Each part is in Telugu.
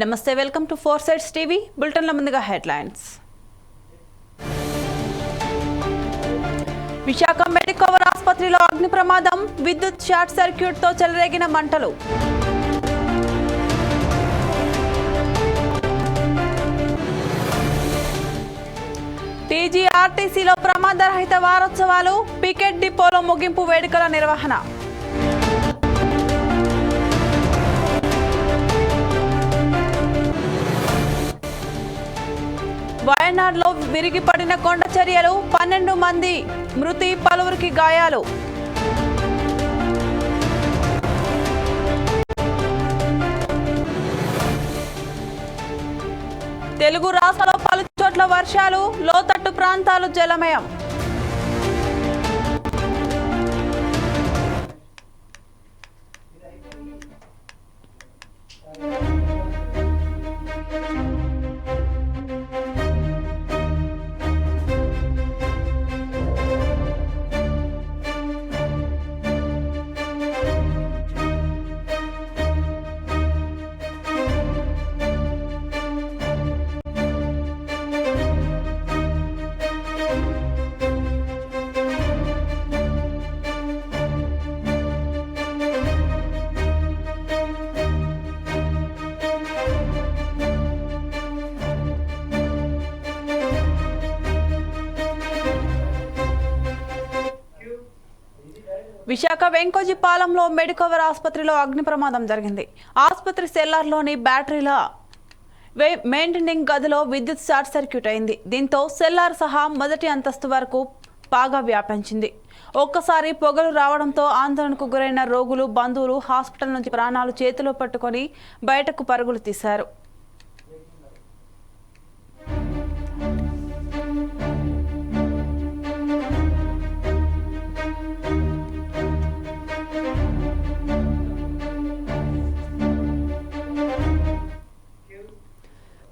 నమస్తే welcome to four sides TV బులెటిన్ల ముందుగా హెడ్లైన్స్. విశాఖ మెడికోవర్ ఆసుపత్రిలో అగ్ని ప్రమాదం విద్యుత్ షార్ట్ సర్క్యూట్తో చెలరేగిన మంటలు. టీజీఆర్టీసీలో ప్రమాదరహిత వారోత్సవాలు పికెట్ డిపోలో ముగింపు వేడుకల నిర్వహణ. వయనాడ్లో విరిగిపడిన కొండ చర్యలు పన్నెండు మంది మృతి పలువురికి గాయాలు. తెలుగు రాష్ట్రాల్లో పలు చోట్ల వర్షాలు లోతట్టు ప్రాంతాలు జలమయం. విశాఖ వెంకోజీపాలెంలో మెడికవర్ ఆసుపత్రిలో అగ్ని ప్రమాదం జరిగింది. ఆసుపత్రి సెల్లార్లోని బ్యాటరీల వే- మెయింటెనింగ్ గదిలో విద్యుత్ షార్ట్ సర్క్యూట్ అయింది. దీంతో సెల్లార్ సహా మొదటి అంతస్తు వరకు బాగా వ్యాపించింది. ఒక్కసారి పొగలు రావడంతో ఆందోళనకు గురైన రోగులు బంధువులు హాస్పిటల్ నుంచి ప్రాణాలు చేతిలో పట్టుకొని బయటకు పరుగులు తీశారు.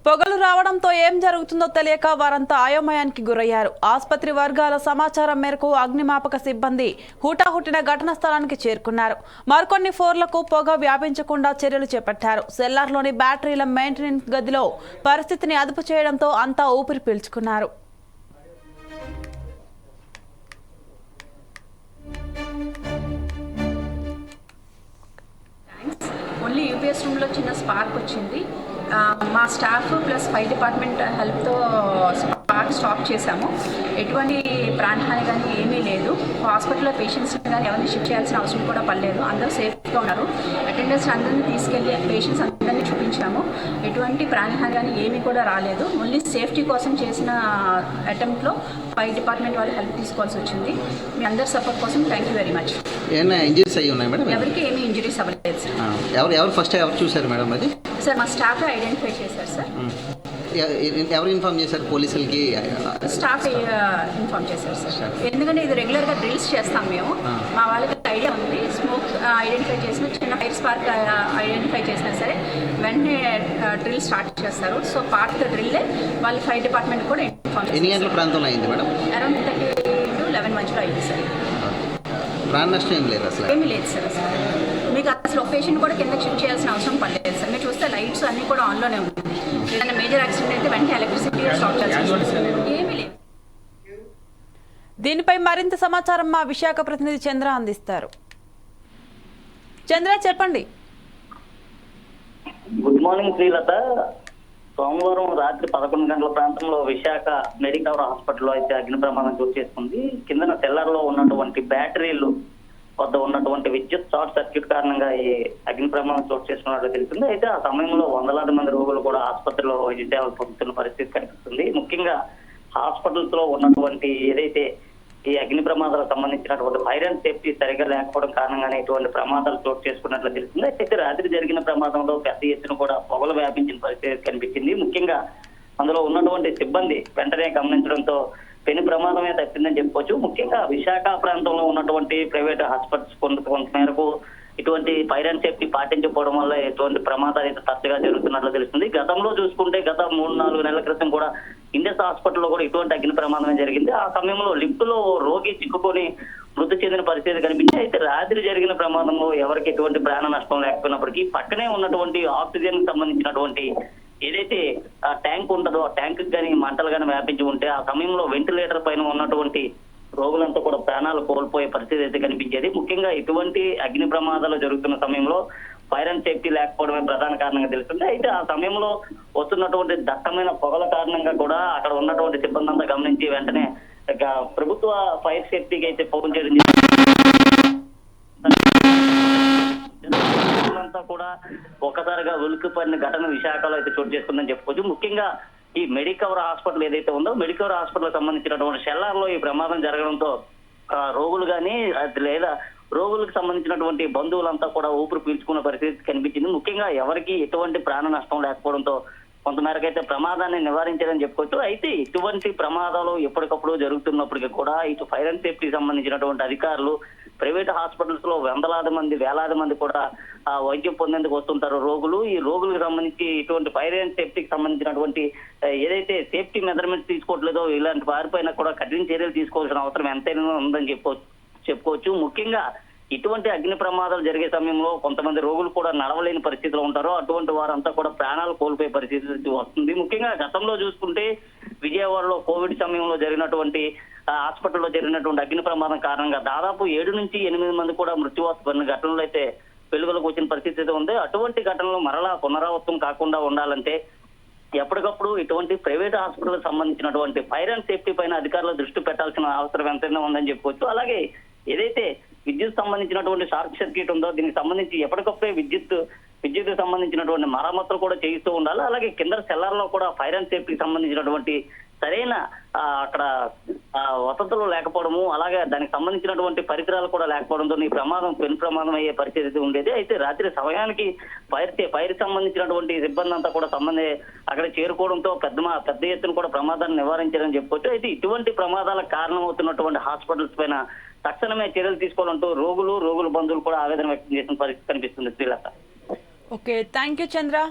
పొగలు రావడంతో ఏం జరుగుతుందో తెలియక వారంతా అయోమయానికి గురయ్యారు. ఆసుపత్రి వర్గాల సమాచారం మేరకు అగ్నిమాపక సిబ్బంది హుటాహుటిన ఘటనా స్థలానికి చేరుకున్నారు. మరికొన్ని ఫోర్లకు పొగ వ్యాపించకుండా చర్యలు చేపట్టారు. సెల్లార్లోని బ్యాటరీల మెయింటెనెన్స్ గదిలో పరిస్థితిని అదుపు చేయడంతో అంతా ఊపిరి పీల్చుకున్నారు. ఓన్లీ యూపీఎస్ రూమ్లో చిన్న స్పార్క్ వచ్చింది. మా స్టాఫ్ ప్లస్ ఫైర్ డిపార్ట్మెంట్ హెల్ప్తో స్పార్క్ స్టాప్ చేశాము. ఎటువంటి ప్రాణహాని కానీ ఏమీ లేదు. హాస్పిటల్లో పేషెంట్స్ కానీ ఎవరిని షిఫ్ట్ చేయాల్సిన అవసరం కూడా పడలేదు. అందరూ సేఫ్గా ఉన్నారు. అటెండర్స్ అందరినీ తీసుకెళ్ళి పేషెంట్స్ అందరినీ చూపించాము. ఎటువంటి ప్రాణహాని కానీ ఏమీ కూడా రాలేదు. ఓన్లీ సేఫ్టీ కోసం చేసిన అటెంప్ట్లో ఫైర్ డిపార్ట్మెంట్ వాళ్ళు హెల్ప్ తీసుకోవాల్సి వచ్చింది. మీ అందరి సపోర్ట్ కోసం థ్యాంక్ యూ వెరీ మచ్ ఏమైనా ఇంజరీస్ అయ్యి ఉన్నాయి మేడం? ఎవరికి ఏమీ ఇంజరీస్ అవ్వలేదు సార్ ఎవరు ఎవరు ఫస్ట్ ఎవరు చూశారు మేడం అది? సార్ మా స్టాఫ్ ఐడెంటిఫై చేశారు సార్. ఎ- ఎవరు ఇన్ఫార్మ్ చేశారు పోలీసులకి? స్టాఫ్ ఇన్ఫార్మ్ చేశారు సార్. ఎందుకంటే ఇది రెగ్యులర్గా డ్రిల్స్ చేస్తాం మేము. మా వాళ్ళకి ఐడియా ఉంది. స్మోక్ ఐడెంటిఫై చేసిన చిన్న ఫైర్ స్పార్క్ ఐడెంటిఫై చేసినా సరే వెంటనే డ్రిల్ స్టార్ట్ చేస్తారు. సో పార్ట్ డ్రిల్లే వాళ్ళు ఫైర్ డిపార్ట్మెంట్ కూడా ఇన్ఫార్మ్ ఎన్ని గంటల ప్రాంతంలో అయింది madam? Around thirty to eleven మధ్యలో అయింది సార్. ప్రాణ నష్టం ఏం లేదు అసలు. ఏమీ లేదు సార్ అసలు. మీకు అసలు ఒక పేషెంట్ కూడా కింద షిఫ్ట్ చేయాల్సిన అవసరం పడలేదు సార్. మీరు చూస్తే లైట్స్ అన్నీ కూడా ఆన్లోనే ఉంది ఏదైనా మేజర్ యాక్సిడెంట్ అయితే వెంటనే ఎలక్ట్రిసిటీ స్టాప్ చేయాల్సి. ఏమీ లేదు. దీనిపై మరింత సమాచారం మా విశాఖ ప్రతినిధి చంద్ర అందిస్తారు. చంద్ర చెప్పండి. Good morning Srilatha. సోమవారం రాత్రి పదకొండు గంటల ప్రాంతంలో విశాఖ మెడికవర్ హాస్పిటల్లో అయితే అగ్ని ప్రమాదం చోటు చేసుకుంది. కిందన సెల్లర్లో ఉన్నటువంటి బ్యాటరీలు వద్ద ఉన్నటువంటి విద్యుత్ షార్ట్ సర్క్యూట్ కారణంగా ఈ అగ్ని ప్రమాదం చోటు చేసుకున్నట్లు తెలిసింది. అయితే ఆ సమయంలో వందలాది మంది రోగులు కూడా ఆసుపత్రిలో వైద్య సేవలు పొందుతున్న పరిస్థితి కనిపిస్తుంది. ముఖ్యంగా హాస్పిటల్స్లో ఉన్నటువంటి ఏదైతే ఈ అగ్ని ప్రమాదాలకు సంబంధించినటువంటి ఫైర్ అండ్ సేఫ్టీ సరిగా లేకపోవడం కారణంగానే ఇటువంటి ప్రమాదాలు చోటు చేసుకున్నట్లు తెలిసింది అయితే రాత్రి జరిగిన ప్రమాదంలో పెద్ద ఎత్తున కూడా పొగలు వ్యాపించిన పరిస్థితి కనిపించింది. ముఖ్యంగా అందులో ఉన్నటువంటి సిబ్బంది వెంటనే గమనించడంతో పెను ప్రమాదమే తప్పిందని చెప్పుకోవచ్చు. ముఖ్యంగా విశాఖ ప్రాంతంలో ఉన్నటువంటి ప్రైవేట్ హాస్పిటల్స్ కొంత మేరకు ఇటువంటి ఫైర్ అండ్ సేఫ్టీ పాటించకపోవడం వల్ల ఎటువంటి ప్రమాదాలు అయితే తరచుగా జరుగుతున్నట్లు తెలుస్తుంది. గతంలో చూసుకుంటే గత మూడు నాలుగు నెలల క్రితం కూడా ఇండస్ హాస్పిటల్లో కూడా ఇటువంటి అగ్ని ప్రమాదమే జరిగింది. ఆ సమయంలో లిఫ్ట్లో రోగి చిక్కుకొని మృతి చెందిన పరిస్థితి కనిపించి అయితే రాత్రి జరిగిన ప్రమాదంలో ఎవరికి ఎటువంటి ప్రాణ నష్టం లేకపోయినప్పటికీ పక్కనే ఉన్నటువంటి ఆక్సిజన్కి సంబంధించినటువంటి ఏదైతే ఆ ట్యాంక్ ఉంటుందో ఆ ట్యాంక్ కానీ మంటలు కానీ వ్యాపించి ఉంటే ఆ సమయంలో వెంటిలేటర్ పైన ఉన్నటువంటి రోగులంతా కూడా ప్రాణాలు కోల్పోయే పరిస్థితి అయితే కనిపించేది. ముఖ్యంగా ఇటువంటి అగ్ని ప్రమాదాలు జరుగుతున్న సమయంలో ఫైర్ అండ్ సేఫ్టీ లేకపోవడమే ప్రధాన కారణంగా తెలుస్తుంది. అయితే ఆ సమయంలో వస్తున్నటువంటి దట్టమైన పొగల కారణంగా కూడా అక్కడ ఉన్నటువంటి సిబ్బంది అంతా గమనించి వెంటనే ప్రభుత్వ ఫైర్ సేఫ్టీకి అయితే ఫోన్ చేయడం అంతా కూడా ఒక్కసారిగా ఉలిక్కిపడిన ఘటన విశాఖలో అయితే చోటు చేసుకుందని చెప్పుకోవచ్చు. ముఖ్యంగా ఈ మెడికవర్ హాస్పిటల్ ఏదైతే ఉందో మెడికవర్ హాస్పిటల్ సంబంధించినటువంటి షెల్లార్లో ఈ ప్రమాదం జరగడంతో రోగులు కానీ లేదా రోగులకు సంబంధించినటువంటి బంధువులంతా కూడా ఊపిరి పీల్చుకున్న పరిస్థితి కనిపించింది. ముఖ్యంగా ఎవరికి ఎటువంటి ప్రాణ నష్టం లేకపోవడంతో కొంతమేరకు అయితే ప్రమాదాన్ని నివారించారని చెప్పుకోవచ్చు. అయితే ఇటువంటి ప్రమాదాలు ఎప్పటికప్పుడు జరుగుతున్నప్పటికీ కూడా ఇటు ఫైర్ అండ్ సేఫ్టీ సంబంధించినటువంటి అధికారులు ప్రైవేట్ హాస్పిటల్స్లో వందలాది మంది వేలాది మంది కూడా వైద్యం పొందేందుకు వస్తుంటారు రోగులు. ఈ రోగులకు సంబంధించి ఇటువంటి ఫైర్ అండ్ సేఫ్టీకి సంబంధించినటువంటి ఏదైతే సేఫ్టీ మెజర్మెంట్స్ తీసుకోవట్లేదో ఇలాంటి వారిపైన కూడా కఠిన చర్యలు తీసుకోవాల్సిన అవసరం ఎంతైనా ఉందని చెప్పుకో చెప్పుకోవచ్చు. ముఖ్యంగా ఇటువంటి అగ్ని ప్రమాదాలు జరిగే సమయంలో కొంతమంది రోగులు కూడా నడవలేని పరిస్థితిలో ఉంటారు. అటువంటి వారంతా కూడా ప్రాణాలు కోల్పోయే పరిస్థితి వస్తుంది. ముఖ్యంగా గతంలో చూసుకుంటే విజయవాడలో కోవిడ్ సమయంలో జరిగినటువంటి హాస్పిటల్లో జరిగినటువంటి అగ్ని ప్రమాదం కారణంగా దాదాపు ఏడు నుంచి ఎనిమిది మంది కూడా మృత్యువాత పడిన ఘటనలు అయితే వెలుగులోకి వచ్చిన పరిస్థితి ఉంది అటువంటి ఘటనలు మరలా పునరావృతం కాకుండా ఉండాలంటే ఎప్పటికప్పుడు ఇటువంటి ప్రైవేట్ హాస్పిటల్ సంబంధించినటువంటి ఫైర్ అండ్ సేఫ్టీ పైన అధికారులు దృష్టి పెట్టాల్సిన అవసరం ఎంతైనా ఉందని చెప్పుకోవచ్చు అలాగే ఏదైతే విద్యుత్ సంబంధించినటువంటి షార్ట్ సర్క్యూట్ ఉందో దీనికి సంబంధించి ఎప్పటికప్పుడే విద్యుత్ విద్యుత్ సంబంధించినటువంటి మరమ్మతులు కూడా చేయిస్తూ ఉండాలి. అలాగే కింద సెల్లర్లో కూడా ఫైర్ అండ్ సేఫ్టీకి సంబంధించినటువంటి సరైన అక్కడ వసతులు లేకపోవడము అలాగే దానికి సంబంధించినటువంటి పరికరాలు కూడా లేకపోవడంతో ఈ ప్రమాదం పెను ప్రమాదం అయ్యే పరిస్థితి ఉండేది. అయితే రాత్రి సమయానికి ఫైర్ ఫైర్ సంబంధించినటువంటి సిబ్బంది అంతా కూడా సంబంధి అక్కడ చేరుకోవడంతో పెద్ద మా- పెద్ద ఎత్తున కూడా ప్రమాదాన్ని నివారించారని చెప్పుకోవచ్చు. అయితే ఇటువంటి ప్రమాదాలకు కారణమవుతున్నటువంటి హాస్పిటల్స్ పైన తక్షణమే చర్యలు తీసుకోవాలంటూ రోగులు రోగుల బంధువులు కూడా ఆవేదన వ్యక్తం చేసిన పరిస్థితి కనిపిస్తుంది. Srilatha. Okay thank you Chandra.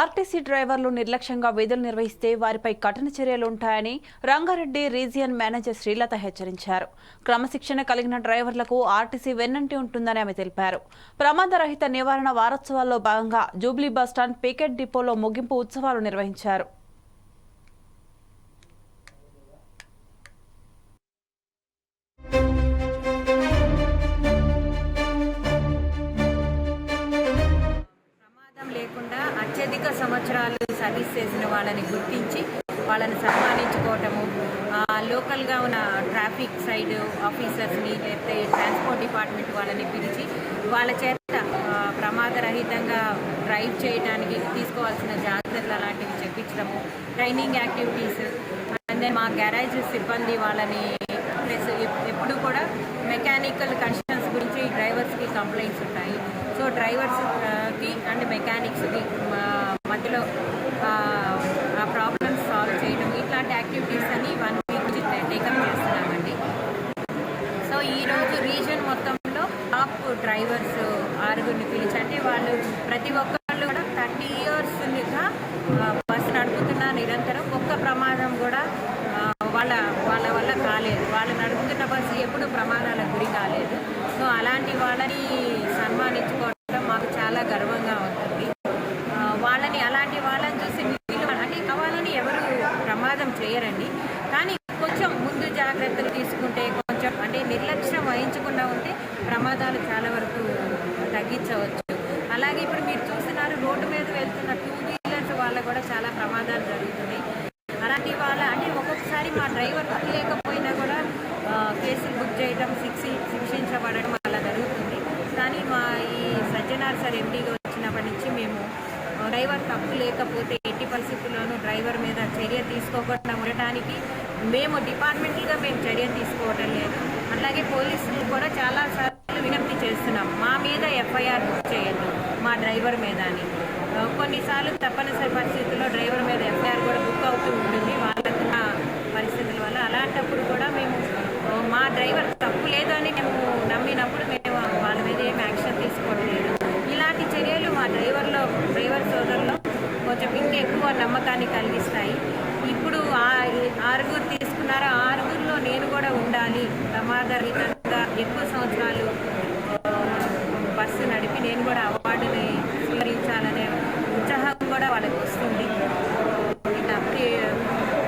RTC drivers నిర్లక్ష్యంగా విధులు నిర్వహిస్తే వారిపై కఠిన చర్యలు ఉంటాయని రంగారెడ్డి రీజియన్ మేనేజర్ శ్రీలత హెచ్చరించారు. క్రమశిక్షణ కలిగిన డ్రైవర్లకు ఆర్టీసీ వెన్నంటి ఉంటుందని ఆమె తెలిపారు. ప్రమాదరహిత నివారణ వారోత్సవాల్లో భాగంగా జూబ్లీ బస్టాండ్ పికెట్ డిపోలో ముగింపు ఉత్సవాలు నిర్వహించారు. అనేక సంవత్సరాలు సర్వీస్ చేసిన వాళ్ళని గుర్తించి వాళ్ళని సన్మానించుకోవటము లోకల్గా ఉన్న ట్రాఫిక్ సైడ్ ఆఫీసర్స్ని లేకపోతే ట్రాన్స్పోర్ట్ డిపార్ట్మెంట్ వాళ్ళని పిలిచి వాళ్ళ చేత ప్రమాదరహితంగా డ్రైవ్ చేయడానికి తీసుకోవాల్సిన జాగ్రత్తలు అలాంటివి చెప్పించడము ట్రైనింగ్ యాక్టివిటీస్ అండ్ మా గ్యారేజ్ సిబ్బంది వాళ్ళని ప్లస్ ఎప్పుడు కూడా మెకానికల్ కన్స్ట్రన్స్ గురించి డ్రైవర్స్కి కంప్లైంట్స్ ఉంటాయి. సో డ్రైవర్స్కి అండ్ మెకానిక్స్కి మధ్యలో ఆ, ప్రాబ్లమ్స్ సాల్వ్ చేయడం ఇట్లాంటి యాక్టివిటీస్ అని వన్ వీక్ నుంచి టేకప్ చేస్తున్నామండి. సో ఈరోజు రీజన్ మొత్తంలో టాప్ డ్రైవర్స్ ఆరుగురిని పిలిచి అంటే వాళ్ళు ప్రతి ఒక్క కూడా థర్టీ ఇయర్స్గా బస్సు నడుపుతున్న నిరంతరం ఒక్క ప్రమాదం కూడా ఆ, వాళ్ళ వాళ్ళ వల్ల కాలేదు వాళ్ళు నడుపుతున్న బస్సు ఎప్పుడు ప్రమాదాలకు గురి కాలేదు ప్రమాదాలు చాలా వరకు తగ్గించవచ్చు అలాగే ఇప్పుడు మీరు చూస్తున్నారు రోడ్డు మీద వెళ్తున్న టూ వీలర్స్ వల్ల కూడా చాలా ప్రమాదాలు జరుగుతున్నాయి అలాంటి వాళ్ళ ఒకసారి మా డ్రైవర్ లేకపోయినా కూడా కేసులు బుక్ చేయడం శిక్షి శిక్షించబడడం అలా జరుగుతుంది. కానీ మా ఈ సజ్జనార్ సార్ ఎంపీగా వచ్చినప్పటి నుంచి మేము డ్రైవర్ తప్పు లేకపోతే ఎట్టి పరిస్థితుల్లోనూ డ్రైవర్ మీద చర్య తీసుకోకుండా ఉండటానికి మేము డిపార్ట్మెంటల్గా మేము చర్య తీసుకోవటం లేదు. అలాగే పోలీసులు కూడా చాలాసార్లు విజ్ఞప్తి చేస్తున్నాం మా మీద ఎఫ్ఐఆర్ బుక్ చేయొద్దు మా డ్రైవర్ మీద అని. కొన్నిసార్లు తప్పనిసరి పరిస్థితుల్లో డ్రైవర్ మీద ఎఫ్ఐఆర్ కూడా బుక్ అవుతూ ఉంటుంది వాళ్ళ పరిస్థితుల అలాంటప్పుడు కూడా మేము మా డ్రైవర్ తప్పు లేదు అని మేము నమ్మినప్పుడు మేము వాళ్ళ మీద ఏమి యాక్షన్ తీసుకోవడం లేదు ఇలాంటి చర్యలు మా డ్రైవర్లో డ్రైవర్ సోదరులో కొంచెం ఇంకెక్కువ నమ్మకాన్ని కలిగిస్తాయి. ఇప్పుడు ఆ- ఆరుగురు తీసుకున్నారో ఆరుగురిలో నేను కూడా ఉండాలి. ప్రమాదరహితంగా ఎక్కువ సంవత్సరాలు ఆ, బస్సు నడిపి నేను కూడా అవార్డుని స్వీకరించాలనే ఉత్సాహం కూడా వాళ్ళకి వస్తుంది ఇలా ప్రి-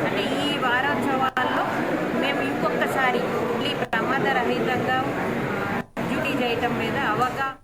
అంటే ఈ వారోత్సవాల్లో మేము ఇంకొకసారి మళ్ళీ రహితంగా డ్యూటీ చేయటం మీద అవగాహన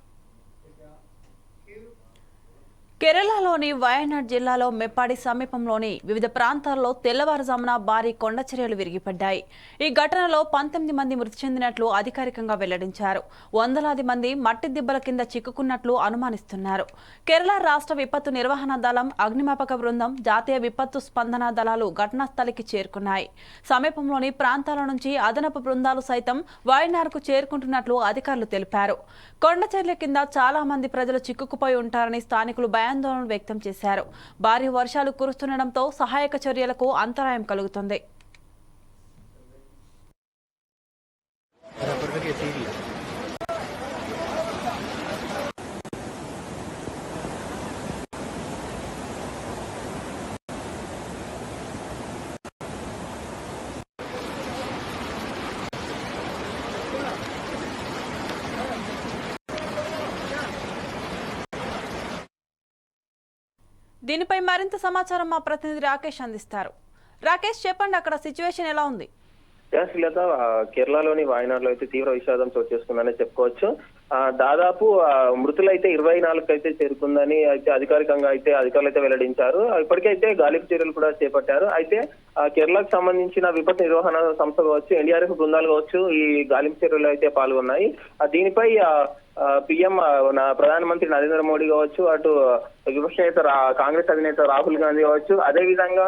కేరళలోని వయనాడ్ జిల్లాలో మెప్పాడి సమీపంలోని వివిధ ప్రాంతాల్లో తెల్లవారుజామున భారీ కొండచర్యలు విరిగిపడ్డాయి. ఈ ఘటనలో పంతొమ్మిది మంది మృతి చెందినట్లు అధికారికంగా వెల్లడించారు. వందలాది మంది మట్టి దిబ్బల కింద చిక్కుకున్నట్లు అనుమానిస్తున్నారు. కేరళ రాష్ట్ర విపత్తు నిర్వహణ దళం అగ్నిమాపక బృందం జాతీయ విపత్తు స్పందన దళాలు ఘటనా స్థలికి చేరుకున్నాయి. సమీపంలోని ప్రాంతాల నుంచి అదనపు బృందాలు సైతం వయనాడ్కు చేరుకుంటున్నట్లు అధికారులు తెలిపారు. కొండచర్య కింద చాలా మంది ప్రజలు చిక్కుకుపోయి ఉంటారని స్థానికులు భయాందోళన వ్యక్తం చేశారు. భారీ వర్షాలు కురుస్తుండటంతో సహాయక చర్యలకు అంతరాయం కలుగుతుంది. దీనిపై మరింత సమాచారం మా ప్రతినిధి రాకేష్ అందిస్తారు. రాకేష్ చెప్పండి అక్కడ సిచ్యువేషన్ ఎలా ఉంది? శ్రీలత కేరళలోని వాయనాడులో అయితే తీవ్ర విషాదం చోటు చేసుకుందని చెప్పుకోవచ్చు. ఆ, దాదాపు మృతులైతే ఇరవై నాలుగు అయితే చేరుకుందని అయితే అధికారికంగా అయితే అధికారులు అయితే వెల్లడించారు. ఇప్పటికైతే గాలింపు చర్యలు కూడా చేపట్టారు. అయితే ఆ, కేరళకు సంబంధించిన విపత్తు నిర్వహణ సంస్థ కావచ్చు ఎన్డీఆర్ఎఫ్ బృందాలు కావచ్చు ఈ గాలింపు చర్యలు అయితే పాల్గొన్నాయి. ఆ, దీనిపై పిఎం నా ప్రధానమంత్రి నరేంద్ర మోడీ కావచ్చు అటు విపక్ష నేత కాంగ్రెస్ అధినేత రాహుల్ గాంధీ కావచ్చు అదే విధంగా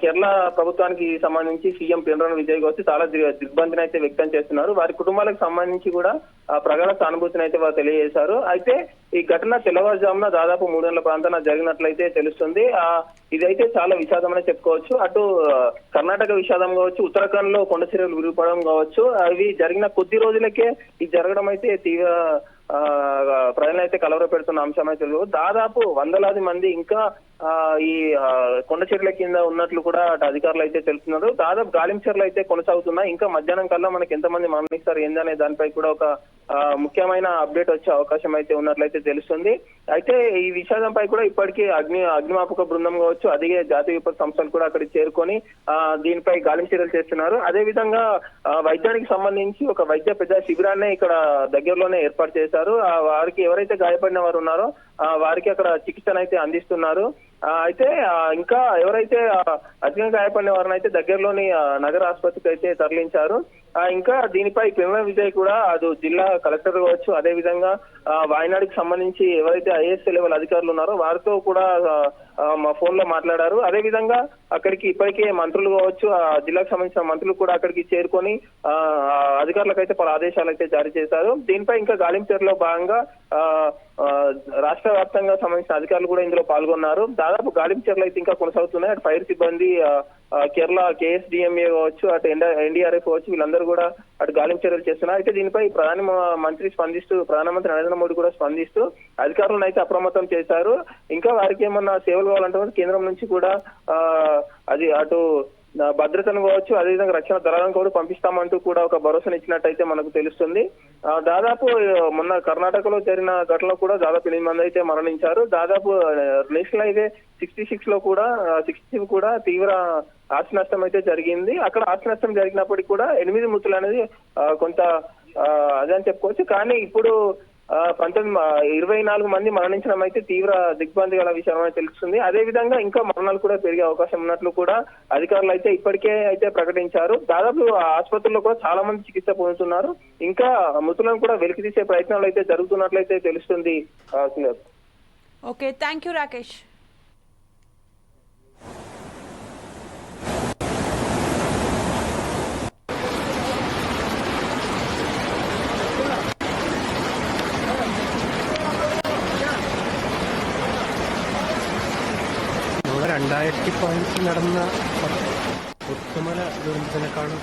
కేరళ ప్రభుత్వానికి సంబంధించి సీఎం పినరణ విజయ్ వచ్చి చాలా దిగ్బంధిని అయితే వ్యక్తం చేస్తున్నారు. వారి కుటుంబాలకు సంబంధించి కూడా ప్రగాఢ సానుభూతిని అయితే వారు తెలియజేశారు. అయితే ఈ ఘటన తెల్లవారుజామున దాదాపు మూడు గంటల ప్రాంతాన జరిగినట్లయితే తెలుస్తుంది. ఆ ఇదైతే చాలా విషాదమని చెప్పుకోవచ్చు. అటు కర్ణాటక విషాదం కావచ్చు ఉత్తరాఖండ్లో కొండ చర్యలు విరిగిపోవడం కావచ్చు. అవి జరిగిన కొద్ది రోజులకే ఇది జరగడం అయితే తీవ్ర ప్రజలైతే కలవర పెడుతున్న అంశం అయితే దాదాపు వందలాది మంది ఇంకా ఆ, ఈ కొండ చెట్ల కింద ఉన్నట్లు కూడా అటు అధికారులు అయితే తెలుస్తున్నారు. దాదాపు గాలింపు చర్యలు అయితే కొనసాగుతున్నాయి. ఇంకా మధ్యాహ్నం కల్లా మనకి ఎంతమంది మరణిస్తారు ఏందనే దానిపై కూడా ఒక ముఖ్యమైన అప్డేట్ వచ్చే అవకాశం అయితే ఉన్నట్లయితే తెలుస్తుంది. అయితే ఈ విషాదంపై కూడా ఇప్పటికీ అగ్ని అగ్నిమాపక బృందం కావచ్చు అదే జాతీయ విపత్తు సంస్థలు కూడా అక్కడికి చేరుకొని ఆ, దీనిపై గాలింపు చర్యలు చేస్తున్నారు. అదే విధంగా ఆ, వైద్యానికి సంబంధించి ఒక వైద్య పెద్ద శిబిరాన్ని ఇక్కడ దగ్గరలోనే ఏర్పాటు చేశారు. ఆ, వారికి ఎవరైతే గాయపడిన వారు ఉన్నారో ఆ, వారికి అక్కడ చికిత్సను అయితే అందిస్తున్నారు. అయితే ఇంకా ఎవరైతే అధికంగా గాయపడిన వారిని అయితే దగ్గరలోని నగర ఆసుపత్రికి అయితే తరలించారు. ఇంకా దీనిపై పినరయి విజయ్ కూడా అది జిల్లా కలెక్టర్ కావచ్చు అదే విధంగా ఆ, వాయనాడుకి సంబంధించి ఎవరైతే ఐఎస్ఏ లెవెల్ అధికారులు ఉన్నారో వారితో కూడా మా ఫోన్లో మాట్లాడారు. అదే విధంగా అక్కడికి ఇప్పటికే మంత్రులు కావచ్చు ఆ జిల్లాకు సంబంధించిన మంత్రులు కూడా అక్కడికి చేరుకొని ఆ, అధికారులకు అయితే పలు ఆదేశాలు అయితే జారీ చేశారు. దీనిపై ఇంకా గాలింపేరులో భాగంగా ఆ, రాష్ట్ర వ్యాప్తంగా సంబంధించిన అధికారులు కూడా ఇందులో పాల్గొన్నారు. దాదాపు గాలింపేరులు అయితే ఇంకా కొనసాగుతున్నాయి. అటు ఫైర్ సిబ్బంది కేరళ కేఎస్డిఎంఏ కావచ్చు అటు ఎన్డీఆర్ఎఫ్ కావచ్చు వీళ్ళందరూ కూడా అటు గాలింపు చర్యలు చేస్తున్నారు అయితే దీనిపై ప్రధాన మంత్రి స్పందిస్తూ ప్రధానమంత్రి నరేంద్ర మోడీ కూడా స్పందిస్తూ అధికారులను అయితే అప్రమత్తం చేశారు. ఇంకా వారికి ఏమన్నా సేవలు కావాలంటే కేంద్రం నుంచి కూడా ఆ, అది అటు భద్రతను కావచ్చు అదేవిధంగా రక్షణ దళాలను కూడా పంపిస్తామంటూ కూడా ఒక భరోసాను ఇచ్చినట్టయితే మనకు తెలుస్తుంది. దాదాపు మొన్న కర్ణాటకలో జరిగిన ఘటనలో కూడా దాదాపు ఎనిమిది మంది అయితే మరణించారు. దాదాపు నేషనల్ హైవే సిక్స్టీ సిక్స్లో కూడా సిక్స్టీ కూడా తీవ్ర ఆస్తి నష్టం అయితే జరిగింది. అక్కడ ఆస్తి నష్టం జరిగినప్పటికీ కూడా ఎనిమిది మృతులు అనేది కొంత ఆ, అదని చెప్పుకోవచ్చు. కానీ ఇప్పుడు పంతొమ్మిది ఇరవై నాలుగు మంది మరణించడం అయితే తీవ్ర దిగ్భ్రాంతి గల విషయం అని తెలుస్తుంది. అదే విధంగా ఇంకా మరణాలు కూడా పెరిగే అవకాశం ఉన్నట్లు కూడా అధికారులు అయితే ఇప్పటికే అయితే ప్రకటించారు. దాదాపు ఆసుపత్రుల్లో కూడా చాలా మంది చికిత్స పొందుతున్నారు. ఇంకా మృతులను కూడా వెలికి తీసే ప్రయత్నాలు అయితే జరుగుతున్నట్లయితే తెలుస్తుంది ఓకే థ్యాంక్ యూ రాకేష్ രണ്ടായിരത്തി പതിനെട്ടിൽ നടന്ന പുത്തുമല ദുരന്തത്തിനേക്കാളും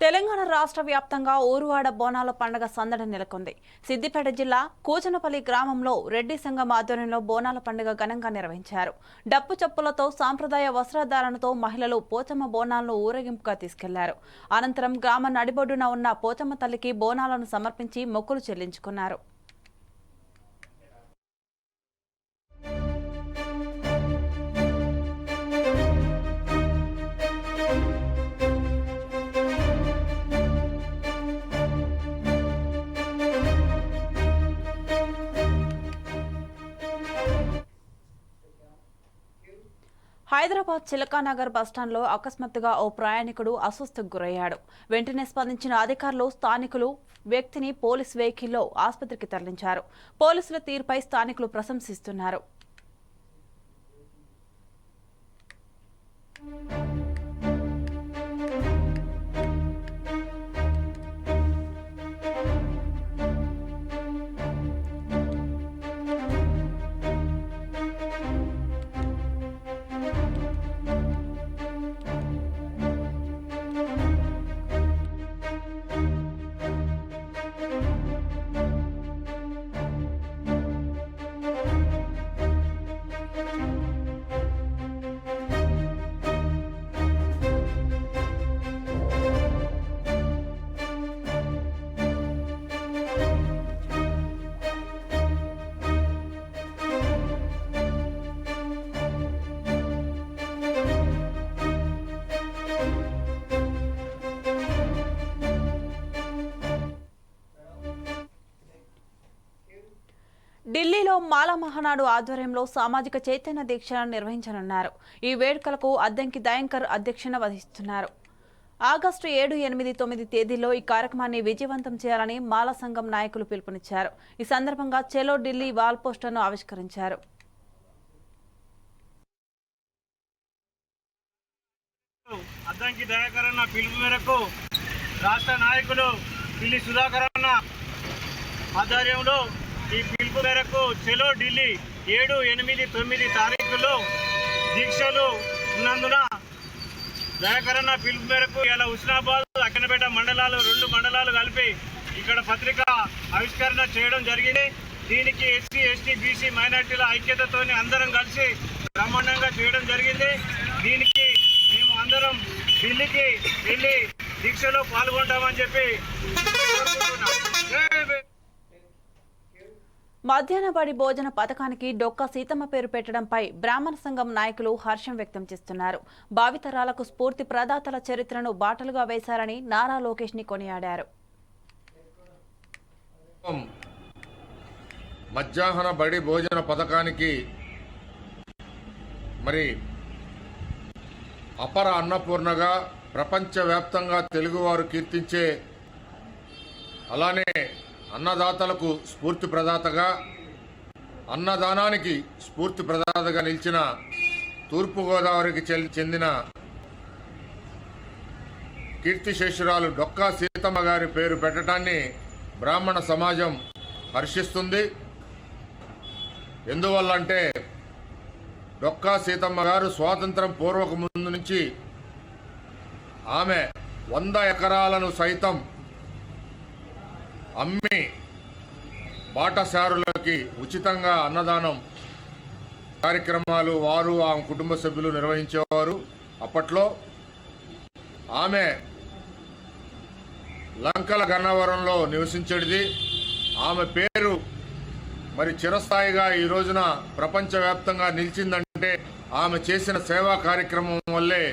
తెలంగాణ రాష్ట్ర వ్యాప్తంగా ఊరువాడ బోనాల పండుగ సందడి నెలకొంది సిద్దిపేట జిల్లా కూచనపల్లి గ్రామంలో రెడ్డి సంఘం ఆధ్వర్యంలో బోనాల పండుగ ఘనంగా నిర్వహించారు డప్పు చప్పులతో సాంప్రదాయ వస్త్రధారణతో మహిళలు పోచమ్మ బోనాలను ఊరేగింపుగా తీసుకెళ్లారు అనంతరం గ్రామ నడిబొడ్డున ఉన్న పోచమ్మ తల్లికి బోనాలను సమర్పించి మొక్కులు చెల్లించుకున్నారు హైదరాబాద్ చిలకానగర్ బస్టాండ్లో అకస్మాత్తుగా ఓ ప్రయాణికుడు అస్వస్థకు గురయ్యాడు. వెంటనే స్పందించిన అధికారులు స్థానికులు వ్యక్తిని పోలీస్ వెహికల్లో ఆసుపత్రికి తరలించారు. పోలీసుల తీరుపై స్థానికులు ప్రశంసిస్తున్నారు. మాల మహానాడు ఆధ్వర్యంలో సామాజిక చైతన్య దీక్షను నిర్వహించనున్నారు. ఈ వేడుకలకు అద్దంకి దయంకర్ అధ్యక్షన వహిస్తున్నారు. ఆగస్టు ఏడు ఎనిమిది తొమ్మిది తేదీల్లో ఈ కార్యక్రమాన్ని విజయవంతం చేయాలని మాల సంఘం నాయకులు పిలుపునిచ్చారు. ఈ సందర్భంగా చెలో ఢిల్లీ వాల్ పోస్టర్ను ఆవిష్కరించారు. అద్దంకి దయాకర్ అన్న పిలుపు మేరకు రాష్ట్ర నాయకులు పిల్లి సుధాకర్ అన్న ఆధ్వర్యంలో ఈ పిలుపు మేరకు చెలో ఢిల్లీ ఏడు ఎనిమిది తొమ్మిది తారీఖులో దీక్షలు ఉన్నందున దయాకరణ పిలుపు మేరకు ఇలా హుస్నాబాద్ అక్కనపేట మండలాలు రెండు మండలాలు కలిపి ఇక్కడ పత్రిక ఆవిష్కరణ చేయడం జరిగింది. దీనికి ఎస్సీ ఎస్టీ బీసీ మైనార్టీల ఐక్యతతోని అందరం కలిసి బ్రహ్మాండంగా చేయడం జరిగింది. దీనికి మేము అందరం ఢిల్లీకి వెళ్ళి దీక్షలో పాల్గొంటామని చెప్పి మధ్యాహ్నబడి మధ్యాహ్న బడి భోజన పథకానికి డొక్క సీతమ్మ పేరు పెట్టడంపై బ్రాహ్మణ సంఘం నాయకులు హర్షం వ్యక్తం చేస్తున్నారు. భావితరాలకు స్ఫూర్తి ప్రదాతల చరిత్రను బాటలుగా వేశారని నారా లోకేష్ని కొనియాడారు. మధ్యాహ్న బడి భోజన పథకానికి మరి అపర అన్నపూర్ణగా ప్రపంచవ్యాప్తంగా తెలుగువారు కీర్తించే అలానే అన్నదాతలకు స్ఫూర్తి ప్రదాతగా అన్నదానానికి స్ఫూర్తి ప్రదాతగా నిలిచిన తూర్పుగోదావరికి చెందిన కీర్తిశేషురాలు డొక్కా సీతమ్మ గారి పేరు పెట్టడాన్ని బ్రాహ్మణ సమాజం హర్షిస్తుంది. ఎందువల్లంటే డొక్కా సీతమ్మ గారు స్వాతంత్రం పూర్వక ముందు నుంచి ఆమె వంద ఎకరాలను సైతం అమ్మి బాటసారులకి ఉచితంగా అన్నదానం కార్యక్రమాలు వారు ఆమె కుటుంబ సభ్యులు నిర్వహించేవారు. అప్పట్లో ఆమె లంకల గన్నవరంలో నివసించేది. ఆమె పేరు మరి చిరస్థాయిగా ఈ రోజున ప్రపంచవ్యాప్తంగా నిలిచిందంటే ఆమె చేసిన సేవా కార్యక్రమం వల్లే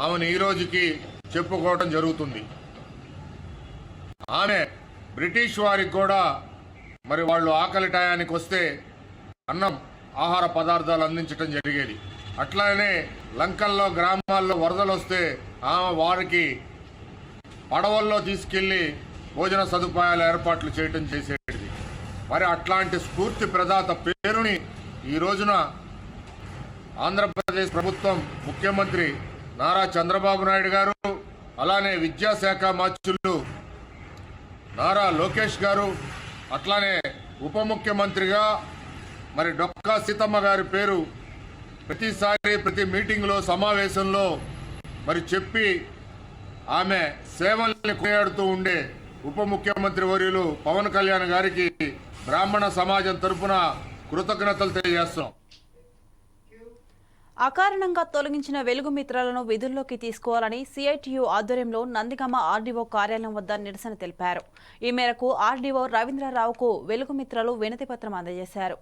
ఆమెను ఈ రోజుకి చెప్పుకోవటం జరుగుతుంది. ఆమె బ్రిటిష్ వారికి కూడా మరి వాళ్ళు ఆకలి టయానికి వస్తే అన్నం ఆహార పదార్థాలు అందించడం జరిగేది. అట్లానే లంకల్లో గ్రామాల్లో వరదలు వస్తే ఆమె వారికి పడవల్లో తీసుకెళ్ళి భోజన సదుపాయాల ఏర్పాట్లు చేయటం చేసేది మరి అట్లాంటి స్ఫూర్తి ప్రదాత పేరుని ఈ రోజున ఆంధ్రప్రదేశ్ ప్రభుత్వం ముఖ్యమంత్రి నారా చంద్రబాబు నాయుడు గారు అలానే విద్యాశాఖ మార్చులు నారా లోకేష్ గారు అట్లానే ఉప ముఖ్యమంత్రిగా మరి డొక్కా సీతమ్మ గారి పేరు ప్రతిసారి ప్రతి మీటింగ్లో సమావేశంలో మరి చెప్పి ఆమె సేవల్ని కొనియాడుతూ ఉండే ఉప ముఖ్యమంత్రి వర్యులు పవన్ కళ్యాణ్ గారికి బ్రాహ్మణ సమాజం తరఫున కృతజ్ఞతలు తెలియజేస్తున్నాం. అకారణంగా తొలగించిన వెలుగు మిత్రాలను విధుల్లోకి తీసుకోవాలని సిఐటియు ఆధ్వర్యంలో నందిగామ ఆర్డీఓ కార్యాలయం వద్ద నిరసన తెలిపారు. ఈ మేరకు ఆర్డీఓ రవీంద్రరావుకు వెలుగు మిత్రాలు వినతిపత్రం అందజేశారు.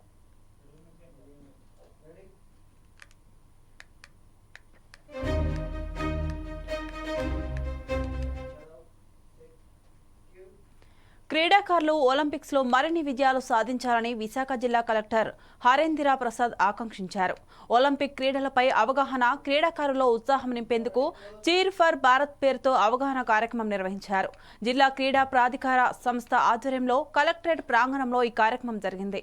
క్రీడాకారులు ఒలింపిక్స్లో మరిన్ని విజయాలు సాధించాలని విశాఖ జిల్లా కలెక్టర్ హరేందిరా ప్రసాద్ ఆకాంక్షించారు. ఒలింపిక్ క్రీడలపై అవగాహన క్రీడాకారుల్లో ఉత్సాహం నింపేందుకు చీర్ ఫర్ భారత్ పేరుతో అవగాహన కార్యక్రమం నిర్వహించారు. జిల్లా క్రీడా ప్రాధికార సంస్థ ఆధ్వర్యంలో కలెక్టరేట్ ప్రాంగణంలో ఈ కార్యక్రమం జరిగింది.